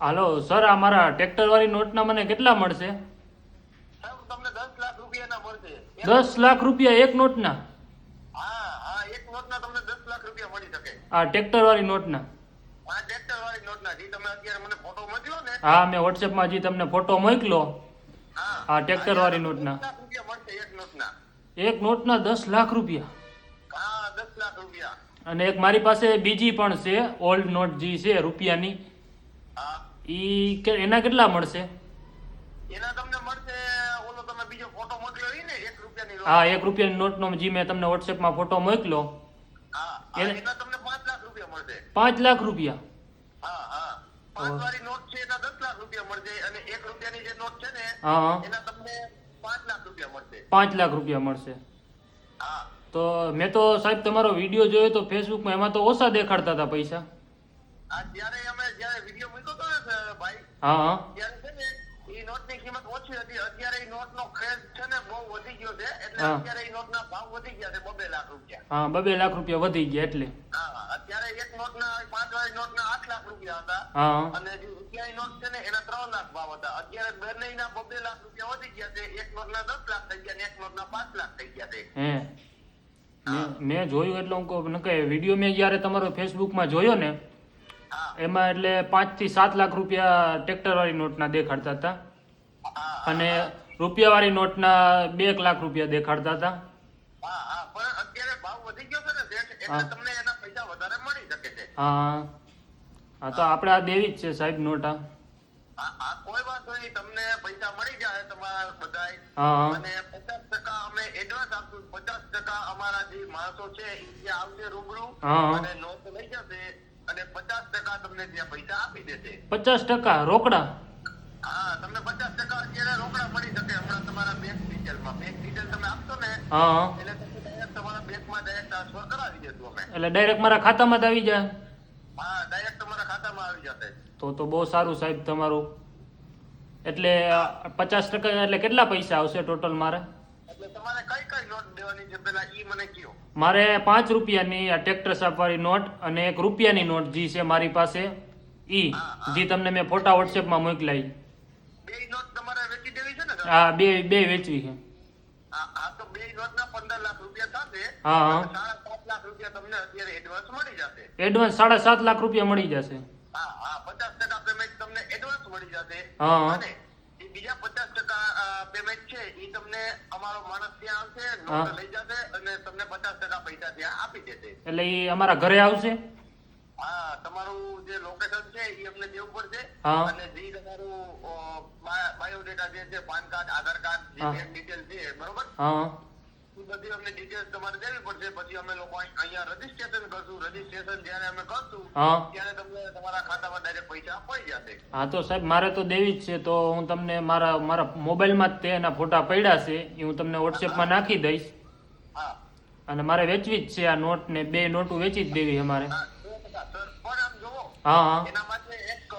Hello sir આ મારા tractor વાળી નોટના મને કેટલા મળશે? દસ લાખ રૂપિયા એક નોટના? હા ટ્રેક્ટર વાળી નોટના હા મેં વોટ્સએપમાં જે તમને ફોટો મોકલો હા. ટ્રેક્ટર વાળી નોટના. એક નોટના. દસ લાખ રૂપિયા. અને એક મારી પાસે બીજી પણ છે ઓલ્ડ નોટ જે છે રૂપિયાની. ઈ કે એના કેટલા મળશે? એના તમને મળશે ઓલો તમે બીજો ફોટો મોકલ્યો ને 1 રૂપિયાની નોટ હા 1 રૂપિયાની નોટનો જી મેં તમને વોટ્સએપમાં ફોટો મોકલો. હા એના તમને પાંચ લાખ રૂપિયા મળશે. 5 લાખ રૂપિયા? હા હા. પાંચ વાળી નોટ છે એના દસ લાખ રૂપિયા મળશે અને એક રૂપિયાની જે નોટ છે ને હા એના તમને પાંચ લાખ રૂપિયા મળશે. પાંચ લાખ રૂપિયા મળશે. હા. તો મેં તો સાહેબ તમારો વિડિયો જોયો તો ફેસબુકમાં એમાં તો ઓછા દેખાડતા હતા પૈસા. આ જ્યારે અમે જ્યારે હા ત્યારે છે ને એ નોટની કિંમત ઓછી હતી. અત્યારે એ નોટનો ક્રેઝ છે ને બહુ વધી ગયો છે એટલે હા. અત્યારે એ નોટના ભાવ વધી ગયા છે બબે લાખ રૂપિયા. હા બબે લાખ રૂપિયા વધી ગયા એટલે. હા અત્યારે એક નોટના પાંચ વાળી નોટના આઠ લાખ રૂપિયા હતા. હા અને જે રૂપિયાની નોટ છે ને એના ત્રણ લાખ ભાવ હતા. અત્યારે બંનેના બબે લાખ રૂપિયા વધી ગયા છે. એક નોટના દસ લાખ થઈ ગયા ને એક નોટના પાંચ લાખ થઈ ગયા છે. હે. મેં- મેં જોયું એટલે હું કહું નકે વીડિયો મેં જ્યારે તમારો ફેસબુકમાં જોયો ને એમાં એટલે પાંચથી સાત લાખ રૂપિયા ટ્રેક્ટર વાળી નોટના દેખાડતા હતા. અને રૂપિયા વાળી નોટના બે લાખ રૂપિયા દેખાડતા હતા. હા તો આપણે આ દેવી જ છે સાહેબ નોટ કોઈ વાંધો નહીં તમને પૈસા મળી જાય તમારા બધાય. હા અને પચાસ ટકા અમે એડવાન્સ આપશું. પચાસ ટકા અમારા જે માણસો છે એ આવશે રૂબરૂ. અને નોટ લઈ જશે. અને પચાસ ટકા તમને ત્યાં પૈસા આપી દેશે. પચાસ ટકા રોકડા? હા તમને પચાસ ટકા અત્યારે રોકડા મળી શકે. હમણાં તમારા બેંક ડિટેલમાં બેંક ડિટેલ તમે આપશો ને હા. એટલે તમને ડાયરેક્ટ તમારા બેંકમાં ડાયરેક્ટ ટ્રાન્સફર કરાવી દેશું અમે. એટલે ડાયરેક્ટ મારા ખાતામાં જ આવી જાય? હા ડાયરેક્ટ તમારા ખાતામાં આવી જશે. તો તો બહુ સારું સાહેબ તમારું. એટલે પચાસ ટકા એટલે કેટલા પૈસા આવશે ટોટલ મારે? મારે પાંચ રૂપિયાની આ ટ્રેક્ટર સાફવાળી નોટ અને એક રૂપિયાની નોટ જે છે મારી પાસે ઈ જે તમને મેં ફોટા વોટ્સએપમાં મોકલાઈ. આ બે બે વેચવી છે. આ આ તો પંદર લાખ રૂપિયા થશે. હા હા. સાડા સાત લાખ રૂપિયા તમને અત્યારે એડવાન્સ મળી જશે. એડવાન્સ સાડા સાત લાખ રૂપિયા મળી જશે. હા હા બીજા પચાસ ટકા પેમેન્ટ છે એ તમને અમારો માણસ ત્યાં આવશે લઈ જશે અને તમને પચાસ ટકા પૈસા ત્યાં આપી દેશે. એટલે એ અમારા ઘરે આવશે? હા તમારું જે લોકેશન છે એ અમને દેવું પડશે. અને જે તમારું બાયોડેટા જે છે પાન કાર્ડ આધાર કાર્ડ જે ડિટેલ છે બરોબર? હા. બધી અમને ડિટેલ્સ તમારે દેવી પડશે. પછી અમે લોકો અહીંયા રજીસ્ટ્રેશન કરશું. રજીસ્ટ્રેશન જ્યારે અમે કરશું હા. ત્યારે તમને તમારા ખાતામાં ડાયરેક્ટ પૈસા પડી જશે. હા તો સાહેબ મારે તો દેવી જ છે. તો હું તમને મારા મારા મોબાઈલમાં જ તે એના ફોટા પડ્યા છે. એ હું તમને વોટ્સએપમાં નાખી દઈશ. હા. અને મારે વેચવી જ છે આ નોટ ને બે નોટું વેચી જ દેવી અમારે હા હા એના માટે એક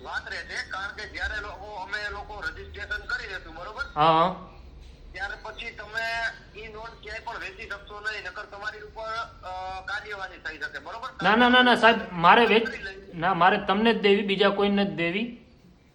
વાત રહે છે. કારણ કે જ્યારે લોકો અમે લોકો રજીસ્ટ્રેશન કરી દેશું બરોબર? હા. પછી તમે ઈ નોટ ક્યાંય પણ વેચી શકશો નહીં નકર તમારી ઉપર કાર્યવાહી થઈ શકે બરોબર? ના ના ના ના સાહેબ મારે વેચ ના મારે તમને જ દેવી બીજા કોઈને જ દેવી.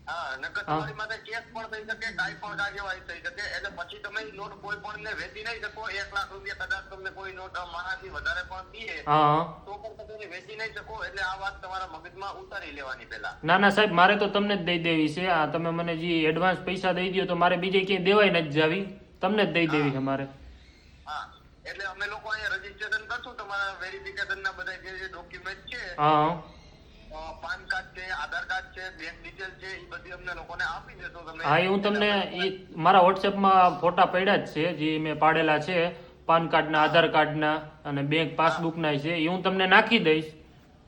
હા નકર તમારી માટે કેસ પણ થઈ શકે કાઈ પણ કાર્યવાહી થઈ શકે એટલે પછી તમે નોટ કોઈ પણ ને વેચી નહીં શકો. એક લાખ રૂપિયા કદાચ તમને કોઈ નોટ મારાથી વધારે પણ દીએ તો પણ તમે વેચી નહીં શકો એટલે આ વાત તમારા મગજમાં ઉતારી લેવાની પહેલા. ના ના સાહેબ મારે તો તમને જ દઈ દેવી છે. આ તમે મને જે એડવાન્સ પૈસા દઈ દો તો મારે બીજે ક્યાંય દેવાય નથી જાવી. તમને જ દઈ દેવી છે મારે હા એટલે અમે લોકો અહીંયા રજીસ્ટ્રેશન કરશું તમારા વેરિફિકેશન ના બધા જે ડોક્યુમેન્ટ છે હા. પાન કાર્ડ છે આધાર કાર્ડ છે બેંક ડિટેલ છે એ બધી અમને લોકોને આપી દેશો તમે હા એ હું તમને એ મારા વોટ્સએપમાં ફોટા પડ્યા જ છે જે મેં પાડેલા છે પાન કાર્ડના આધાર કાર્ડના અને બેંક પાસબુકના છે એ હું તમને નાખી દઈશ.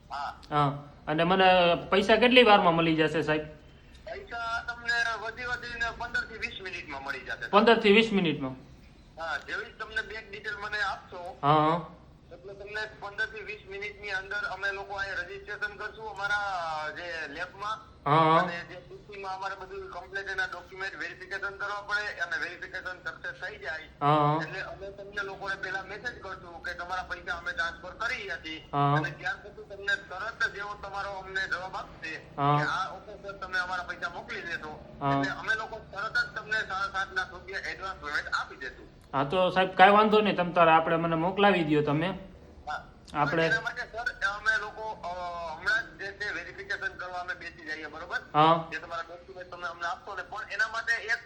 હા. હા અને મને પૈસા કેટલી વારમાં મળી જશે સાહેબ? વધીને પંદરથી વીસ મિનિટમાં મળી જશે. પંદરથી વીસ મિનિટમાં. હા જેવી તમને બેંક ડિટેલ મને આપશો હા. એટલે તમને પંદરથી વીસ મિનિટની અંદર અમે લોકો અહીંયા રજીસ્ટ્રેશન કરશું અમારા જે લેબમાં હા હા. અને જે સીસી રજીસ્ટ્રેશનમાં અમારે બધું કમ્પ્લીટ એના ડોક્યુમેન્ટ વેરિફિકેશન કરવા પડે અને વેરિફિકેશન સક્સેસ થઈ જાય. એટલે અમે તમને લોકોને પહેલા મેસેજ કરશું કે તમારા પૈસા અમે ટ્રાન્સફર કરી હતી. અને ત્યાર પછી તમને તરત જ એવો તમારો અમને જવાબ આપશે કે આ ઓકે સર તમે અમારા પૈસા મોકલી દેશો. એટલે અમે લોકો તરત જ તમને સાડા સાત લાખ રૂપિયા એડવાન્સ પેમેન્ટ આપી દેશું. હા તો સાહેબ કાંઈ વાંધો નહીં તમ તારે આપણે મને મોકલાવી દો તમે. આપણે- અમે લોકો હમણાં જે છે વેરિફિકેશન કરવા અમે બેસી જઈએ બરોબર? હા. જે તમારા ડોક્યુમેન્ટ તમે અમને આપશો ને પણ એના માટે એક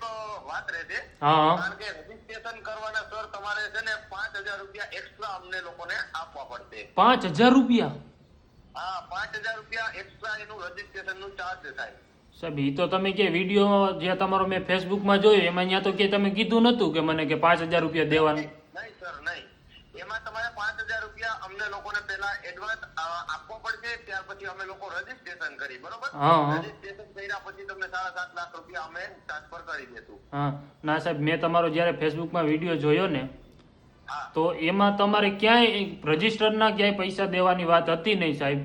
વાત રહેશે. હા હા. કારણ કે રજીસ્ટ્રેશન કરવાના સર તમારે છે ને પાંચ હજાર રૂપિયા એક્સ્ટ્રા અમને લોકોને આપવા પડશે. પાંચ હજાર રૂપિયા? હા પાંચ હજાર રૂપિયા એક્સ્ટ્રા એનું રજીસ્ટ્રેશનનું ચાર્જ થાય સાહેબ એ તો તમે કે વીડિયો જે તમારો મેં ફેસબુકમાં જોયો એમાં અહીંયા તો કે તમે કીધું નતું કે મને કે પાંચ હજાર રૂપિયા દેવાનું. નહીં સર નહીં. એમાં તમારે પાંચ હજાર રૂપિયા અમને લોકોને પહેલા એડવાન્સ આપવો પડશે ત્યાર પછી અમે લોકો રજીસ્ટ્રેશન કરી બરોબર. રજીસ્ટ્રેશન કર્યા પછી તમને સાડા સાત લાખ રૂપિયા અમે ટ્રાન્સફર કરી દેતું હા. ના સાહેબ મેં તમારો જ્યારે ફેસબુકમાં વીડિયો જોયો ને તો એમાં તમારે ક્યાંય રજીસ્ટરના ક્યાંય પૈસા દેવાની વાત હતી નહીં સાહેબ.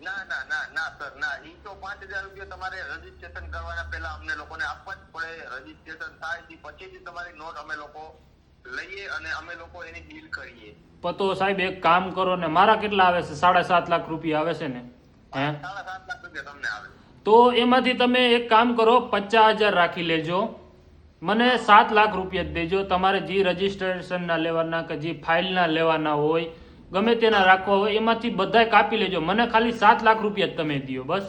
ના ના ના ના સર ના. ઈ તો પાંચ હજાર રૂપિયા તમારે રજીસ્ટ્રેશન કરવાના પહેલા અમને લોકોને આપવા જ પડે. રજીસ્ટ્રેશન થાય તે પછી જ તમારી નોટ અમે લોકો લઈએ અને અમે લોકો એની ડીલ કરીએ. પતો તો સાહેબ એક કામ કરો ને મારા કેટલા આવે છે? સાડા સાત લાખ રૂપિયા આવે છે ને? હે? સાડા સાત લાખ રૂપિયા તમને આવે તો એમાંથી તમે એક કામ કરો પચાસ હજાર રાખી લેજો. મને સાત લાખ રૂપિયા જ દેજો. તમારે જે રજીસ્ટ્રેશનના લેવાના કે જે ફાઇલના લેવાના હોય ગમે તેના રાખવા હોય એમાંથી બધા કાપી લેજો. મને ખાલી સાત લાખ રૂપિયા તમે દિયો બસ.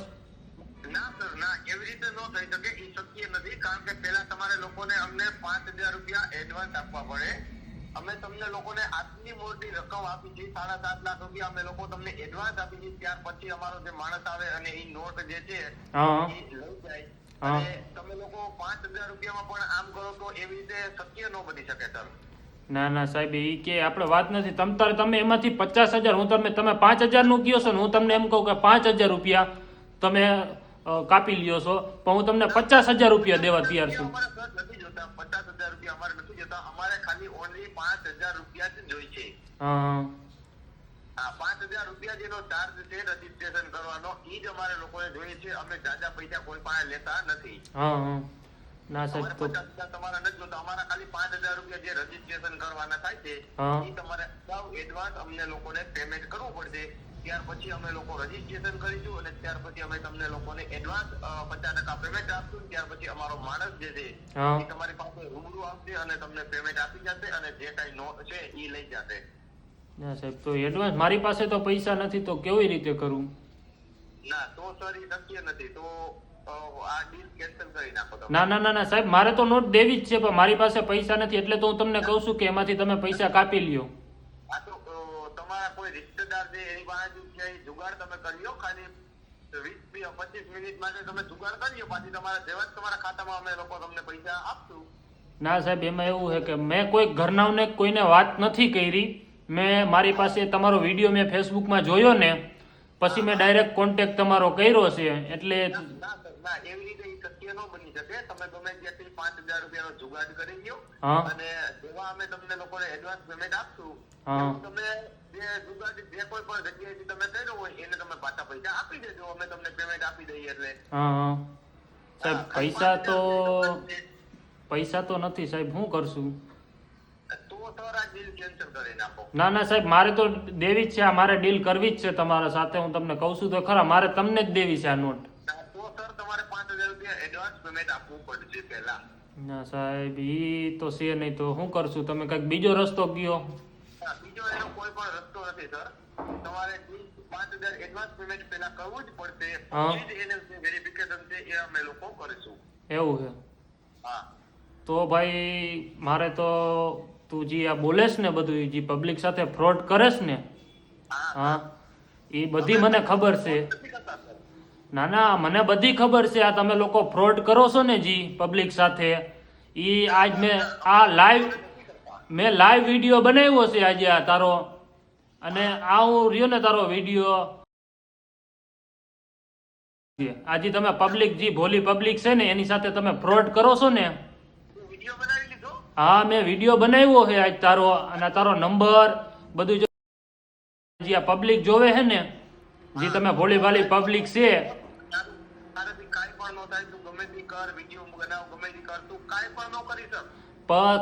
ના સર ના એવી રીતે ન થઈ શકે એ શક્ય નથી કારણ કે પહેલા તમારે લોકોને અમને પાંચ હજાર રૂપિયા એડવાન્સ આપવા પડે. અમે તમને લોકોને આટલી મોટી રકમ આપી છે સાડા સાત લાખ રૂપિયા અમે લોકો તમને એડવાન્સ આપી છે ત્યાર પછી અમારો જે માણસ આવે અને એ નોટ જે છે એ લઈ જાય. અને તમે લોકો પાંચ હજાર રૂપિયામાં પણ આમ કરો તો એવી રીતે શક્ય ન બની શકે સર. ના ના સાહેબ એ કે આપણે વાત નથી. તમ તારે તમે એમાંથી પચાસ હજાર હું તમે તમે પાંચ હજારનું કહો છો ને હું તમને એમ કહું કે પાંચ હજાર રૂપિયા તમે કાપી લ્યો છો પણ હું તમને પચાસ હજાર રૂપિયા દેવા તૈયાર છું. અમારે નથી જોતા. પચાસ હજાર રૂપિયા અમારે નથી જોતા. અમારે ખાલી ઓનલી પાંચ હજાર રૂપિયા જ જોઈ છે. હા. ના સર તો તમારા નથી જોતા. અમારા ખાલી પાંચ હજાર રૂપિયા જે રજીસ્ટ્રેશન કરવાના થાય છે એ તમારે અગાઉ એડવાન્સ અમને લોકોને પેમેન્ટ કરવું પડશે. ત્યાર પછી અમે લોકો રજીસ્ટ્રેશન કરીશું અને ત્યાર પછી અમે તમને લોકોને એડવાન્સ પચાસ ટકા પેમેન્ટ આપશું. ત્યાર પછી અમારો માણસ જે છે એ તમારી પાસે રૂબરૂ આવશે અને તમને પેમેન્ટ આપી જશે અને જે કઈ નોટ છે એ લઈ જશે. ના સાહેબ તો એડવાન્સ મારી પાસે તો પૈસા નથી તો કેવી રીતે કરું? ના તો સર એ શક્ય નથી. તો ના ના ના ના સાહેબ મારે તો નોટ દેવી જ છે પણ મારી પાસે પૈસા નથી એટલે તો હું તમને કહું છું કે એમાંથી તમે પૈસા કાપી લ્યો. તમારા કોઈ રિશ્તેદાર છે એની પાસે જુગાડ તમે કરી લો ખાલી. વીસ પચીસ મિનિટ માટે તમે જુગાડ કરી લો પાછી તમારા જેવા તમારા ખાતામાં અમે લોકો તમને પૈસા આપશું. ના સાહેબ એમાં એવું છે કે મેં કોઈ ઘરનાઓને કોઈને વાત નથી કરી. મેં મારી પાસે તમારો વીડિયો મેં ફેસબુકમાં જોયો ને પછી મેં ડાયરેક્ટ કોન્ટેક્ટ તમારો કર્યો છે એટલે ના એવી રીતે એ શક્ય ન બની શકે. તમે ગમે ત્યાંથી પાંચ હજાર રૂપિયાનો જુગાડ કરી લ્યો અને જેવા અમે તમને લોકોને એડવાન્સ પેમેન્ટ આપશું તમે જે જુગાડ જે કોઈ પણ જગ્યાએથી તમે કર્યો હોય એને તમે પાછા પૈસા આપી દેજો. અમે તમને પેમેન્ટ આપી દઈએ એટલે. સાહેબ પૈસા તો પૈસા તો નથી સાહેબ. હું કરશું? તો સર આ ડીલ કેન્સલ કરી નાખો. ના ના સાહેબ. મારે તો દેવી જ છે. આ મારે ડીલ કરવી જ છે તમારા સાથે. હું તમને કહું છું તો ખરા મારે તમને જ દેવી છે આ નોટ તો સર તમારે પાંચ હજાર રૂપિયા એડવાન્સ પેમેન્ટ આપવું પડશે પહેલા. ના સાહેબ ઈ તો છે નહીં તો શું કરશું? તમે કંઈક બીજો રસ્તો કયો. બીજો એનો કોઈ પણ રસ્તો નથી સર. તમારે પાંચ હજાર એડવાન્સ પેમેન્ટ પહેલા કરવું જ પડશે. પછી જ એને વેરિફિકેશન છે એ અમે લોકો કરીશું. એવું છે? હા. તો ભાઈ મારે તો તું જે આ બોલેશ ને બધું જે પબ્લિક સાથે ફ્રોડ કરેશ ને? હા એ બધી મને ખબર છે. ના ના, મને બધી ખબર છે. આ તમે લોકો ફ્રોડ કરો છો ને જી પબ્લિક સાથે. એ આજ મેં, આ લાઈવ મેં લાઈવ વીડિયો બનાવ્યો છે આજે આ તારો. અને આ હું રહ્યો ને તારો વીડિયો આજે તમે પબ્લિક જે, ભોલી પબ્લિક છે ને, એની સાથે તમે ફ્રોડ કરો છો ને. હા, મેં વીડિયો બનાવ્યો છે આજ તારો. અને તારો નંબર બધું જે આ પબ્લિક જોવે છે ને, જે તમે ભોલી ભાલી પબ્લિક છે ન થાય તું ગમે તે કર વીડિયો બનાવ ગમે તે કર તું કાંઈ પણ ન કરી શક.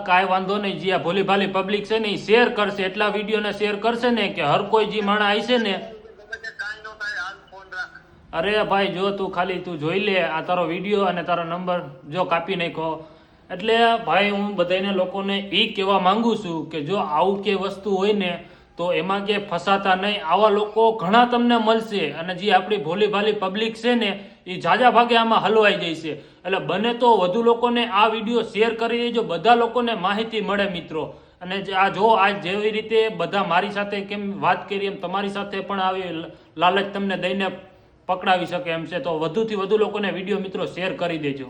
કાંઈ વાંધો નહીં જે આ ભોલી ભાલી પબ્લિક છે ને એ શેર કરશે એટલા વિડીયોને શેર કરશે ને કે હર કોઈ જે માણસ આવી છે ને. અરે ભાઈ જો તું ખાલી તું જોઈ લે આ તારો વીડિયો અને તારો નંબર જો કાપી નાખો એટલે ભાઈ હું બધાને લોકોને એ કહેવા માંગુ છું કે જો આવું કે વસ્તુ હોય ને તો એમાં કે ફસાતા નહીં. આવા લોકો ઘણા તમને મળશે અને જે આપણી ભોલી ભાલી પબ્લિક છે ને એ જાજા ભાગે આમાં હલવાઈ જાય છે. એટલે બને તો વધુ લોકોને આ વીડિયો શેર કરી દેજો. બધા લોકોને માહિતી મળે મિત્રો. અને આ જો આ જેવી રીતે બધા મારી સાથે કેમ વાત કરી એમ તમારી સાથે પણ આવી લાલચ તમને દઈને પકડાવી શકે એમ છે. તો વધુથી વધુ લોકોને વીડિયો મિત્રો શેર કરી દેજો.